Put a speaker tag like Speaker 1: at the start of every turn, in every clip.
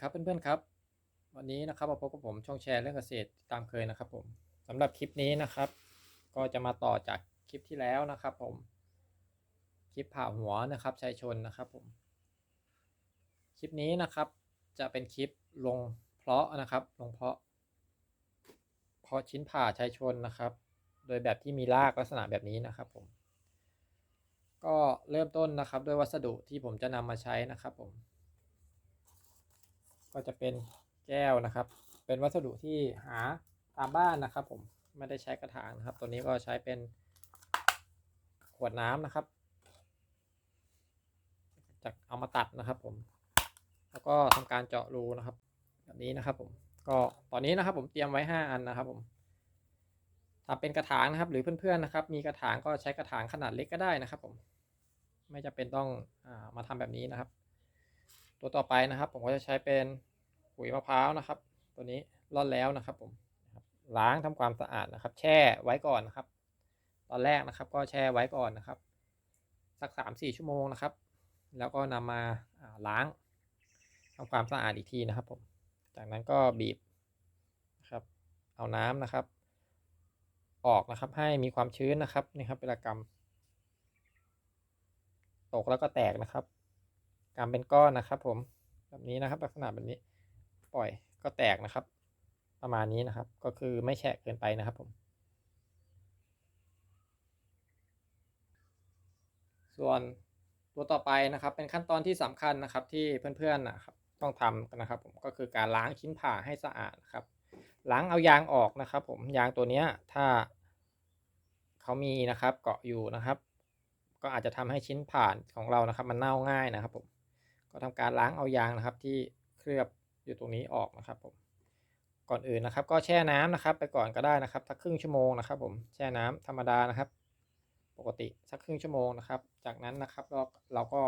Speaker 1: ครับเพื่อนๆครับ วันนี้นะครับมาพบกับผมช่องแชร์เรื่องเกษตรตามเคยนะครับ ผมสำหรับคลิปนี้นะครับ ก็จะมาต่อจากคลิปที่แล้วนะครับ ผม คลิปผ่าหัวนะครับชายชนนะครับ ผม คลิปนี้นะครับ จะเป็นคลิปลงเพาะนะครับ ลงเพาะ เพาะชิ้นผ่าชายชนนะครับ โดยแบบที่มีรากลักษณะแบบนี้นะครับ ผม ก็เริ่มต้นนะครับ ด้วยวัสดุที่ผมจะนำมาใช้นะครับ ผม ก็จะเป็นแก้วนะครับ เป็นวัสดุที่หาตามบ้านนะครับ ผมไม่ได้ใช้กระถางนะครับ ตัวนี้ก็ใช้เป็นขวดน้ำนะครับจากเอามาตัดนะครับ ผม แล้วก็ทำการเจาะรูนะครับ แบบนี้นะครับ ผม ก็ตอนนี้นะครับ ผมเตรียมไว้ 5 อันนะครับ ผมทำเป็นกระถางนะครับ หรือเพื่อนๆนะครับ มีกระถางก็ใช้กระถางขนาดเล็กก็ได้นะครับ ผม ไม่จำเป็นต้องอามาทำแบบนี้นะครับ ตัวต่อไปนะครับ ผมก็จะใช้เป็นขุยมะพร้าวนะครับ ตัวนี้ร่อนแล้วนะครับผมล้างทำความสะอาดนะครับ แช่ไว้ก่อนนะครับ ตอนแรกนะครับ ก็แช่ไว้ก่อนนะครับ สักสามสี่ชั่วโมงนะครับ แล้วก็นำมาล้างทำความสะอาดอีกทีนะครับ ผม จากนั้นก็บีบนะครับ เอาน้ำนะครับ ออกนะครับให้มีความชื้นนะครับนี่ครับเป็นกรรมตกแล้วก็แตกนะครับ การเป็นก้อนนะครับ ผมแบบนี้นะครับ ลักษณะแบบนี้ ปล่อยก็แตกนะครับ ประมาณนี้นะครับ ก็คือไม่แฉะเกินไปนะครับ ผม ส่วนตัวต่อไปนะครับ เป็นขั้นตอนที่สำคัญนะครับ ที่เพื่อนๆนะครับ ต้องทำนะครับ ผมก็คือการล้างชิ้นผ่าให้สะอาดนะครับล้างเอายางออกนะครับ ผมยางตัวเนี้ยถ้าเขามีนะครับ เกาะอยู่นะครับ ก็อาจจะทำให้ชิ้นผ่านของเรานะครับ มันเน่าง่ายนะครับผม ก็ทำการล้างเอายางนะครับ ที่เคลือบอยู่ตรงนี้ออกนะครับผมก่อนอื่นนะครับ ก็แช่น้ำนะครับ ไปก่อนก็ได้นะครับสักครึ่งชั่วโมงนะครับ ผมแช่น้ำธรรมดานะครับ ปกติสักครึ่งชั่วโมงนะครับ จากนั้นนะครับเราเราก็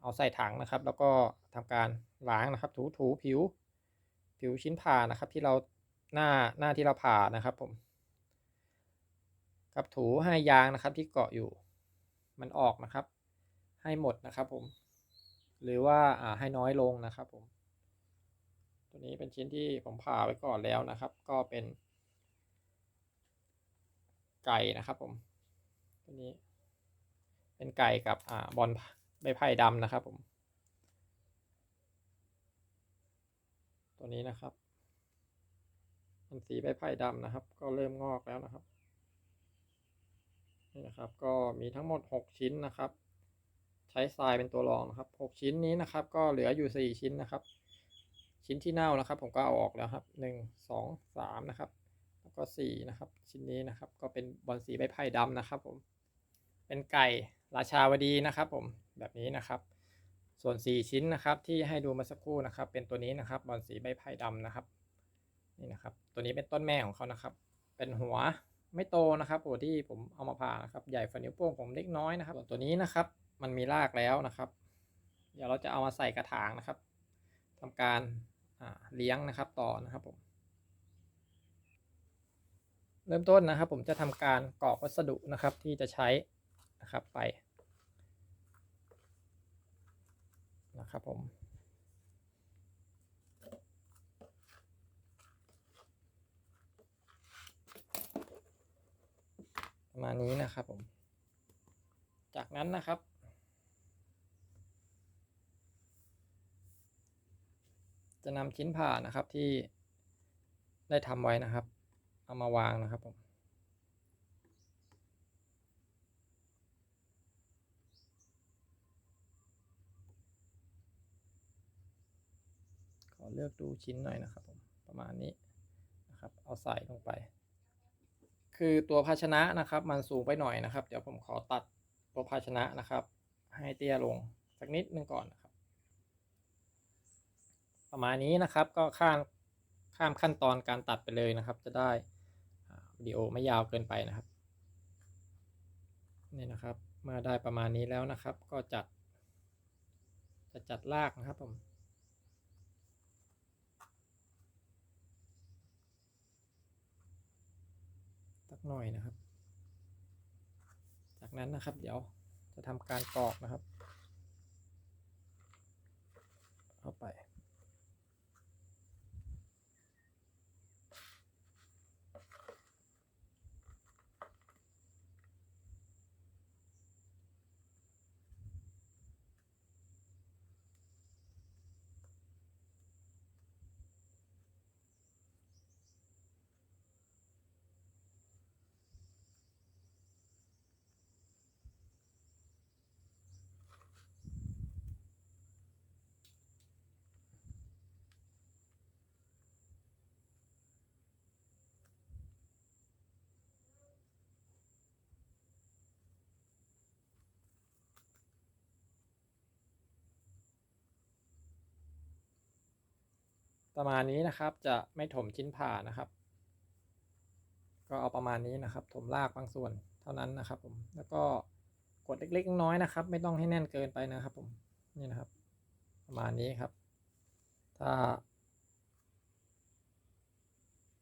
Speaker 1: เอาใส่ถังนะครับ แล้วก็ทำการล้างนะครับ ถูถูผิว ผิวชิ้นผ่านะครับ ที่เราหน้าหน้าที่เราผ่านะครับผมกับถูให้ยางนะครับที่เกาะอยู่มันออกนะครับ ให้หมดนะครับผม หรือว่าให้น้อยลงนะครับผม ตัวนี้เป็นชิ้นที่ผมผ่าไว้ก่อนแล้วนะครับ ก็เป็น ไก่นะครับผม ตัวนี้ เป็นไก่กับอ่าบอลใบไผ่ดำนะครับผม ตัวนี้นะครับมันสีใบไผ่ดำนะครับ ก็เริ่มงอกแล้วนะครับนี่นะครับ ก็มีทั้งหมด 6 ชิ้นนะครับ ใช้ทรายเป็นตัวรองนะครับ 6 ชิ้นนี้นะครับ ก็เหลืออยู่ 4 ชิ้นนะครับ ชิ้นที่เน่านะครับ ผมก็เอาออกแล้วครับ 1 2 3 นะครับ แล้วก็ 4 นะครับ ชิ้นนี้นะครับ ก็เป็นบอลสีใบไผ่ดำนะครับ ผม เป็นไก่ราชาวดีนะครับ ผม แบบนี้นะครับ ส่วน 4 ชิ้นนะครับ ที่ให้ดูมาสักครู่นะครับ เป็นตัวนี้นะครับ บอลสีใบไผ่ดำนะครับ นี่นะครับ ตัวนี้เป็นต้นแม่ของเขานะครับ เป็นหัวไม่โตนะครับหัวที่ผมเอามาผ่านะครับ ใหญ่ฝ่านิ้วโป้งผมเล็กน้อยนะครับ ตัวนี้นะครับ มันมีรากแล้วนะครับ เดี๋ยวเราจะเอามาใส่กระถางนะครับทำการเลี้ยงนะครับต่อนะครับผม เริ่มต้นนะครับ ผมจะทำการกรอกวัสดุนะครับที่จะใช้นะครับไปนะครับผมประมาณนี้นะครับผม จากนั้นนะครับ จะนำชิ้นผ่านะครับที่ได้ทำไว้นะครับ เอามาวางนะครับผมขอเลือกดูชิ้นหน่อยนะครับผมประมาณนี้นะครับ เอาใส่ลงไป คือตัวภาชนะนะครับ มันสูงไปหน่อยนะครับ เดี๋ยวผมขอตัดตัวภาชนะนะครับ ให้เตี้ยลงสักนิดนึงก่อนนะครับ ประมาณนี้นะครับก็ข้ามข้ามขั้นตอนการตัดไปเลยนะครับ จะได้วิดีโอไม่ยาวเกินไปนะครับนี่นะครับ เมื่อได้ประมาณนี้แล้วนะครับ ก็จัด จะจัดรากนะครับผมสักหน่อยนะครับ จากนั้นนะครับ เดี๋ยวจะทำการกรอกนะครับ เข้าไป ประมาณนี้นะครับจะไม่ถมชิ้นผ่านะครับ ก็เอาประมาณนี้นะครับ ถมรากบางส่วนเท่านั้นนะครับ ผมแล้วก็กดเล็กๆน้อยนะครับ ไม่ต้องให้แน่นเกินไปนะครับ ผมนี่นะครับ ประมาณนี้ครับ ถ้า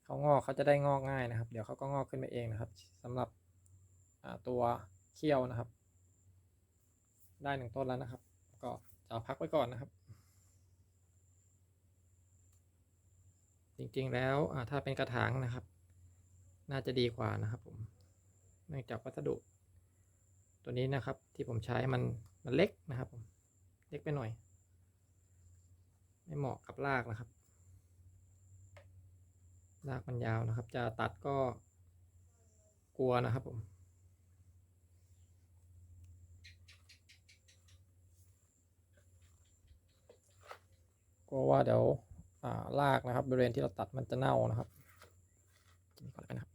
Speaker 1: เขางอกเขาจะได้งอกง่ายนะครับ เดี๋ยวเขาก็งอกขึ้นมาเองนะครับสำหรับตัวเขี้ยวนะครับ ได้หนึ่งต้นแล้วนะครับ ก็จะพักไว้ก่อนนะครับ จริงๆแล้วถ้าเป็นกระถางนะครับ น่าจะดีกว่านะครับผมเนื่องจากวัสดุ ตัวนี้นะครับที่ผมใช้มันมันเล็กนะครับผมเล็กไปหน่อย ไม่เหมาะกับรากนะครับรากมันยาวนะครับ จะตัดก็กลัวนะครับผม กลัวว่าเดี๋ยว รากนะครับบริเวณที่เราตัดมันจะเน่านะครับกินก่อนแล้วกันนะครับ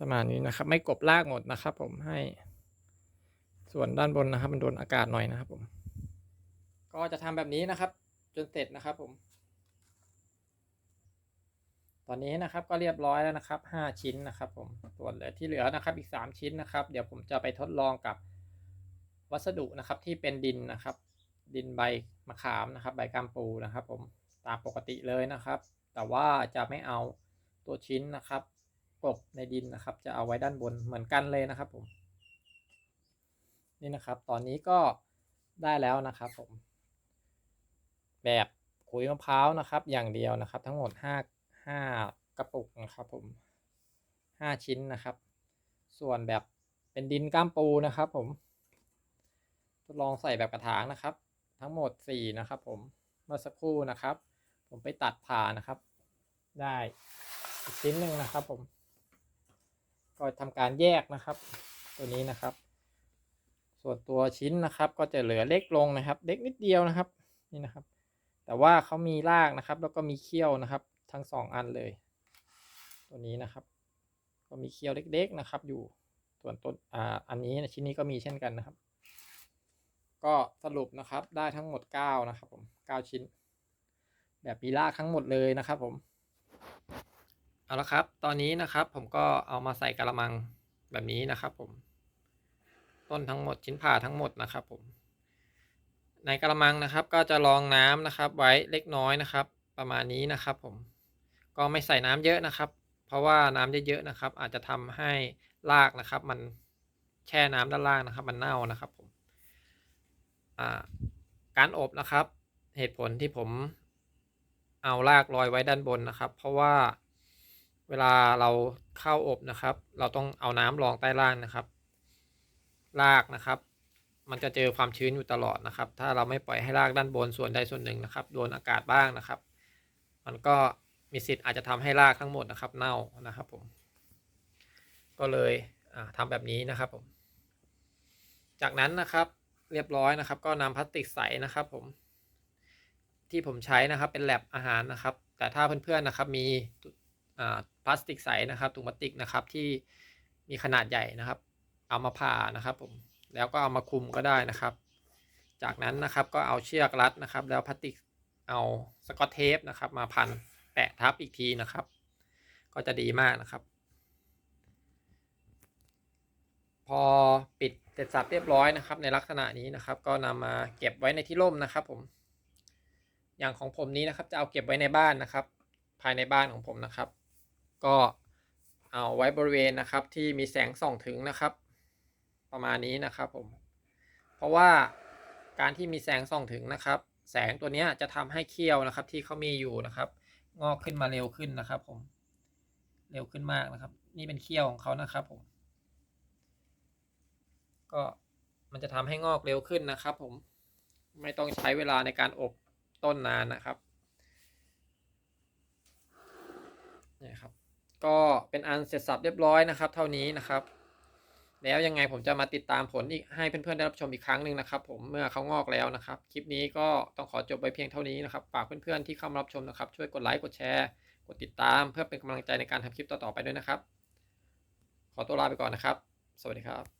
Speaker 1: ประมาณนี้นะครับ ไม่กบลากหมดนะครับ ผมให้ ส่วนด้านบนนะครับ มันโดนอากาศหน่อยนะครับผม ก็จะทำแบบนี้นะครับ จนเสร็จนะครับผม ตอนนี้นะครับก็เรียบร้อยแล้วนะครับห้าชิ้นนะครับ ผม ส่วนเหลือที่เหลือนะครับ อีกสามชิ้นนะครับ เดี๋ยวผมจะไปทดลองกับวัสดุนะครับที่เป็นดินนะครับ ดินใบมะขามนะครับ ใบกามปูนะครับ ผมตามปกติเลยนะครับ แต่ว่าจะไม่เอาตัวชิ้นนะครับกบในดินนะครับ จะเอาไว้ด้านบนเหมือนกันเลยนะครับผม นี่นะครับ ตอนนี้ก็ได้แล้วนะครับผม แบบขุยมะพร้าวนะครับ อย่างเดียวนะครับ ทั้งหมดห้าห้ากระปุกนะครับผมห้าชิ้นนะครับ ส่วนแบบเป็นดินก้ามปูนะครับผมทดลองใส่แบบกระถางนะครับ ทั้งหมดสี่นะครับ ผมเมื่อสักครู่นะครับ ผมไปตัดผ่านะครับ ได้อีกชิ้นหนึ่งนะครับ ผม ก็ทำการแยกนะครับ ตัวนี้นะครับ ส่วนตัวชิ้นนะครับก็จะเหลือเล็กลงนะครับ เล็กนิดเดียวนะครับนี่นะครับ แต่ว่าเขามีรากนะครับ แล้วก็มีเขี้ยวนะครับ ทั้งสองอันเลย ตัวนี้นะครับ ก็มีเขี้ยวเล็ก ๆนะครับ อยู่ส่วนต้นอ่าอันนี้ชิ้นนี้ก็มีเช่นกันนะครับ ก็สรุปนะครับได้ทั้งหมดเก้านะครับผมเก้าชิ้น แบบมีรากทั้งหมดเลยนะครับผมเอาละครับ ตอนนี้นะครับผมก็เอามาใส่กระมังแบบนี้นะครับผม ต้นทั้งหมดชิ้นผ่าทั้งหมดนะครับผม ในกระมังนะครับก็จะรองน้ำนะครับ ไว้เล็กน้อยนะครับ ประมาณนี้นะครับผมก็ไม่ใส่น้ำเยอะนะครับ เพราะว่าน้ำเยอะๆนะครับ อาจจะทำให้รากนะครับ มันแช่น้ำด้านล่างนะครับ มันเน่านะครับผมการอบนะครับ เหตุผลที่ผมเอารากลอยไว้ด้านบนนะครับ เพราะว่าเวลาเราเข้าอบนะครับ เราต้องเอาน้ำรองใต้ล่างนะครับ รากนะครับ มันจะเจอความชื้นอยู่ตลอดนะครับ ถ้าเราไม่ปล่อยให้รากด้านบนส่วนใดส่วนหนึ่งนะครับโดนอากาศบ้างนะครับ มันก็มีสิทธิ์อาจจะทำให้รากทั้งหมดนะครับ เน่านะครับผมก็เลยทำแบบนี้นะครับผม จากนั้นนะครับเรียบร้อยนะครับ ก็นำพลาสติกใสนะครับผม ที่ผมใช้นะครับเป็นแลบอาหารนะครับ แต่ถ้าเพื่อนๆนะครับมีพลาสติกใสนะครับถุงพลาสติกนะครับที่มีขนาดใหญ่นะครับ เอามาผ่านะครับผมแล้วก็เอามาคุมก็ได้นะครับ จากนั้นนะครับก็เอาเชือกรัดนะครับ แล้วพลาสติกเอาสกอตเทปนะครับ มาพันแปะทับอีกทีนะครับ ก็จะดีมากนะครับ พอปิดเสร็จสับเรียบร้อยนะครับ ในลักษณะนี้นะครับ ก็นำมาเก็บไว้ในที่ร่มนะครับ ผม อย่างของผมนี้นะครับ จะเอาเก็บไว้ในบ้านนะครับ ภายในบ้านของผมนะครับ ก็เอาไว้บริเวณนะครับที่มีแสงส่องถึงนะครับ ประมาณนี้นะครับผม เพราะว่าการที่มีแสงส่องถึงนะครับ แสงตัวนี้จะทำให้เขี้ยวนะครับ ที่เขามีอยู่นะครับ งอกขึ้นมาเร็วขึ้นนะครับ ผม เร็วขึ้นมากนะครับ นี่เป็นเขี้ยวของเขานะครับ ผม ก็มันจะทำให้งอกเร็วขึ้นนะครับ ผม ไม่ต้องใช้เวลาในการอบต้นนานนะครับนี่ครับ ก็เป็นอันเสร็จสับเรียบร้อยนะครับ เท่านี้นะครับ แล้วยังไงผมจะมาติดตามผลอีกให้เพื่อนๆได้รับชมอีกครั้งหนึ่งนะครับ ผมเมื่อเขางอกแล้วนะครับ คลิปนี้ก็ต้องขอจบไปเพียงเท่านี้นะครับ ฝากเพื่อนๆที่เข้ามารับชมนะครับ ช่วยกดไลค์กดแชร์ กดติดตามเพื่อเป็นกำลังใจในการทำคลิปต่อๆไปด้วยนะครับ ขอตัวลาไปก่อนนะครับ สวัสดีครับ